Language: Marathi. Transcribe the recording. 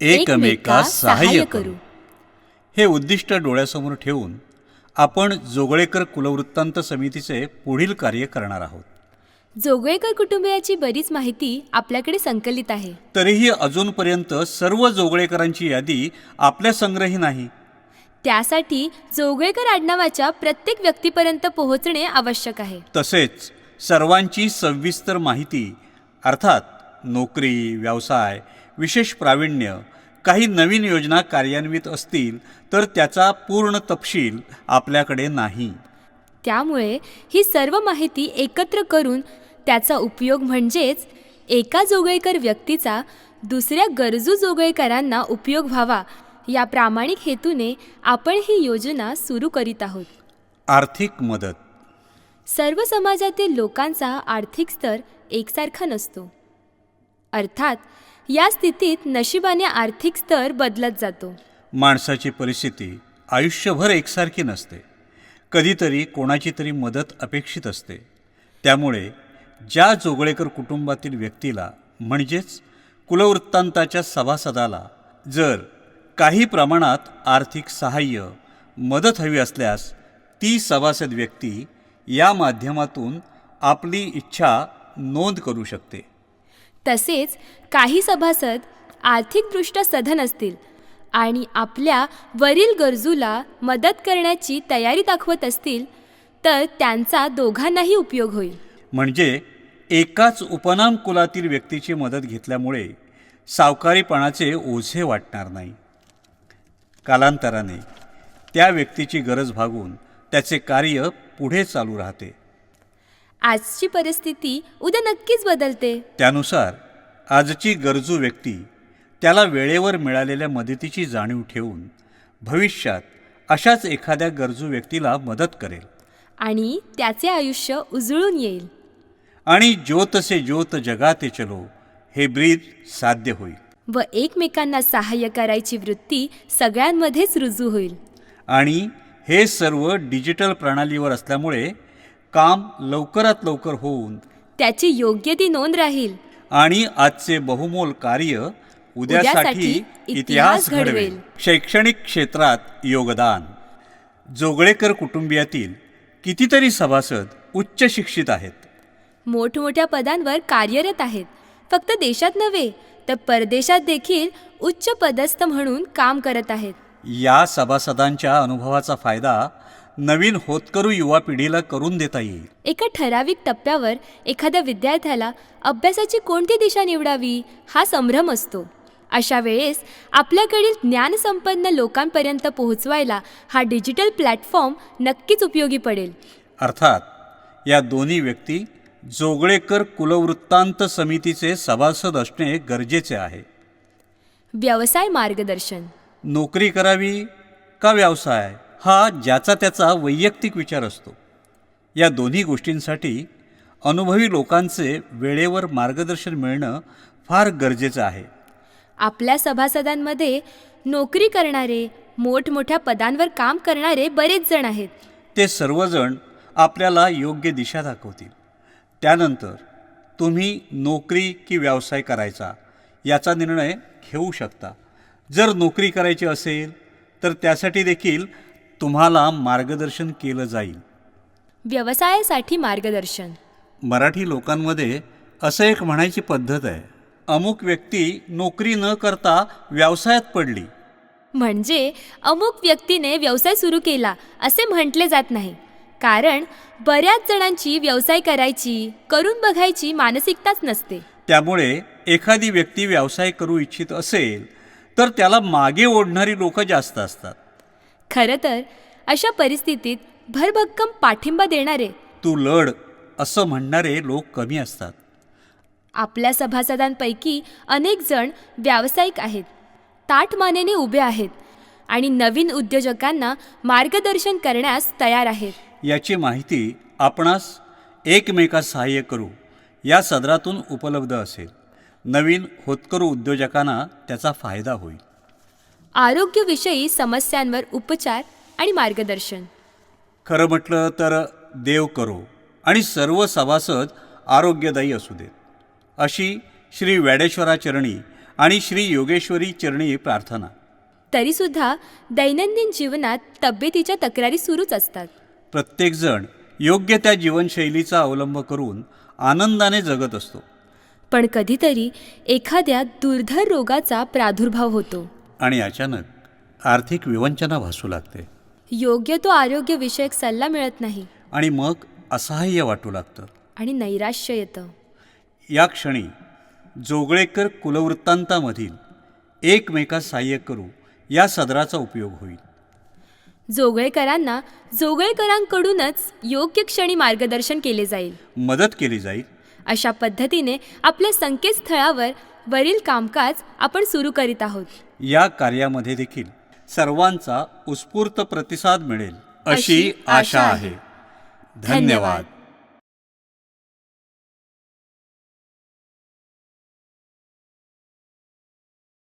एकमेकास सहाय्य करू हे उद्दिष्ट डोळ्यासमोर ठेवून आपण जोगळेकर कुलवृत्तांत समितीचे पुढील कार्य करणार आहोत. जोगळेकर कुटुंबियाची बरीच माहिती आपल्याकडे संकलित आहे. तरीही अजूनपर्यंत सर्व जोगळेकरांची यादी आपल्या संग्रही नाही. त्यासाठी जोगळेकर आडनावाच्या प्रत्येक व्यक्तीपर्यंत पोहोचणे आवश्यक आहे. तसेच सर्वांची सविस्तर माहिती अर्थात नोकरी व्यवसाय विशेष प्रावीण्य काही नवीन योजना कार्यान्वित असतील तर त्याचा पूर्ण तपशील आपल्याकडे नाही. त्यामुळे ही सर्व माहिती एकत्र करून त्याचा उपयोग म्हणजेच एका जोगळेकर व्यक्तीचा दुसऱ्या गरजू जोगळेकरांना उपयोग व्हावा या प्रामाणिक हेतूने आपण ही योजना सुरू करीत आहोत. आर्थिक मदत. सर्व समाजातील लोकांचा आर्थिक स्तर एकसारखा नसतो. अर्थात या स्थितीत नशिबाने आर्थिक स्तर बदलत जातो. माणसाची परिस्थिती आयुष्यभर एकसारखी नसते. कधीतरी कोणाची तरी मदत अपेक्षित असते. त्यामुळे ज्या जोगळेकर कुटुंबातील व्यक्तीला म्हणजेच कुलवृत्तांताच्या सभासदाला जर काही प्रमाणात आर्थिक सहाय्य मदत हवी असल्यास ती सभासद व्यक्ती या माध्यमातून आपली इच्छा नोंद करू शकते. तसेच काही सभासद आर्थिकदृष्ट्या सधन असतील आणि आपल्या वरील गरजूला मदत करण्याची तयारी दाखवत असतील तर त्यांचा दोघांनाही उपयोग होईल. म्हणजे एकाच उपनाम कुलातील व्यक्तीची मदत घेतल्यामुळे सावकारीपणाचे ओझे वाटणार नाही. कालांतराने त्या व्यक्तीची गरज भागून त्याचे कार्य पुढे चालू राहते. आजची परिस्थिती उद्या नक्कीच बदलते. त्यानुसार आजची गरजू व्यक्ती त्याला वेळेवर मिळालेल्या मदतीची जाणीव ठेवून भविष्यात अशाच एखाद्या गरजू व्यक्तीला मदत करेल. आणि त्याचे आयुष्य उजळून येईल. आणि ज्योत से ज्योत जगाते चलो हे ब्रीद साध्य होईल. व एकमेकांना सहाय्य करायची वृत्ती सगळ्यांमध्येच रुजू होईल. आणि हे सर्व डिजिटल प्रणालीवर असल्यामुळे काम लवकरात लवकर होऊन त्याची योग्य ती नोंद राहील. आणि आजचे बहुमोल कार्य उद्यासाठी इतिहास घडवेल. शैक्षणिक क्षेत्रात योगदान. जोगळेकर कुटुंबियातील कितीतरी सभासद उच्च शिक्षित आहेत. मोठमोठ्या पदांवर कार्यरत आहेत. फक्त देशात नव्हे तर परदेशात देखील उच्च पदस्थ म्हणून काम करत आहेत. या सभासदांच्या अनुभवाचा फायदा नवीन होतकरू युवा पिढीला करून देता येईल. एका ठराविक टप्प्यावर एखाद्या विद्यार्थ्याला अभ्यासाची कोणती दिशा निवडावी हा संभ्रम असतो. अशा वेळेस आपल्याकडील ज्ञानसंपन्न लोकांपर्यंत पोहोचवायला हा डिजिटल प्लॅटफॉर्म नक्कीच उपयोगी पडेल. अर्थात या दोन्ही व्यक्ती जोगळेकर कुलवृत्तांत समितीचे सभासद असणे गरजेचे आहे. व्यवसाय मार्गदर्शन. नोकरी करावी का व्यवसाय? हा ज्याचा त्याचा वैयक्तिक विचार असतो. या दोन्ही गोष्टींसाठी अनुभवी लोकांचे वेळेवर मार्गदर्शन मिळणं फार गरजेचं आहे. आपल्या सभासदांमध्ये नोकरी करणारे मोठमोठ्या पदांवर काम करणारे बरेच जण आहेत. ते सर्वजण आपल्याला योग्य दिशा दाखवतील. त्यानंतर तुम्ही नोकरी की व्यवसाय करायचा याचा निर्णय घेऊ शकता. जर नोकरी करायची असेल तर त्यासाठी देखील तुम्हाला मार्गदर्शन केलं जाईल. व्यवसायासाठी मार्गदर्शन. मराठी लोकांमध्ये असं एक म्हणायची पद्धत आहे अमुक व्यक्ती नोकरी न करता व्यवसायात पडली. म्हणजे अमुक व्यक्तीने व्यवसाय सुरू केला असे म्हटले जात नाही. कारण बऱ्याच जणांची व्यवसाय करायची करून बघायची मानसिकताच नसते. त्यामुळे एखादी व्यक्ती व्यवसाय करू इच्छित असेल तर त्याला मागे ओढणारी लोकं जास्त असतात. खरं तर अशा परिस्थितीत भरभक्कम पाठिंबा देणारे. तू लढ असं म्हणणारे लोक कमी असतात. आपल्या सभासदांपैकी अनेक जण व्यावसायिक आहेत ताठमानेने उभे आहेत आणि नवीन उद्योजकांना मार्गदर्शन करण्यास तयार आहेत. याची माहिती आपणास एकमेकास सहाय्य करू या सदरातून उपलब्ध असेल. नवीन होतकरू उद्योजकांना त्याचा फायदा होईल. आरोग्यविषयी समस्यांवर उपचार आणि मार्गदर्शन. खरं म्हटलं तर देव करो आणि सर्व सभासद आरोग्यदायी असू देत. अशी श्री वॅडेश्वराचरणी आणि श्री योगेश्वरी चरणी प्रार्थना. तरीसुद्धा दैनंदिन जीवनात तब्येतीच्या तक्रारी सुरूच असतात. प्रत्येकजण योग्य त्या जीवनशैलीचा अवलंब करून आनंदाने जगत असतो. पण कधीतरी एखाद्या दुर्धर रोगाचा प्रादुर्भाव होतो. आणि अचानक आर्थिक विवंचना भासू लागते. योग्य तो आरोग्यविषयक सल्ला मिळत नाही. आणि मग असहाय्य वाटू लागतं. आणि नैराश्य येतं. या क्षणी जोगळेकर कुलवृत्तांतामधील एकमेकास सहाय्य करू या सदराचा उपयोग होईल. जोगळेकरांना जोगळेकरांकडूनच योग्य क्षणी मार्गदर्शन केले जाईल. मदत केली जाईल. अशा पद्धतीने आपल्या संकेतस्थळावर वरील कामकाज आपण सुरू करीत आहोत. या कार्यामध्ये देखील सर्वांचा उत्स्फूर्त प्रतिसाद मिळेल अशी आशा. आहे धन्यवाद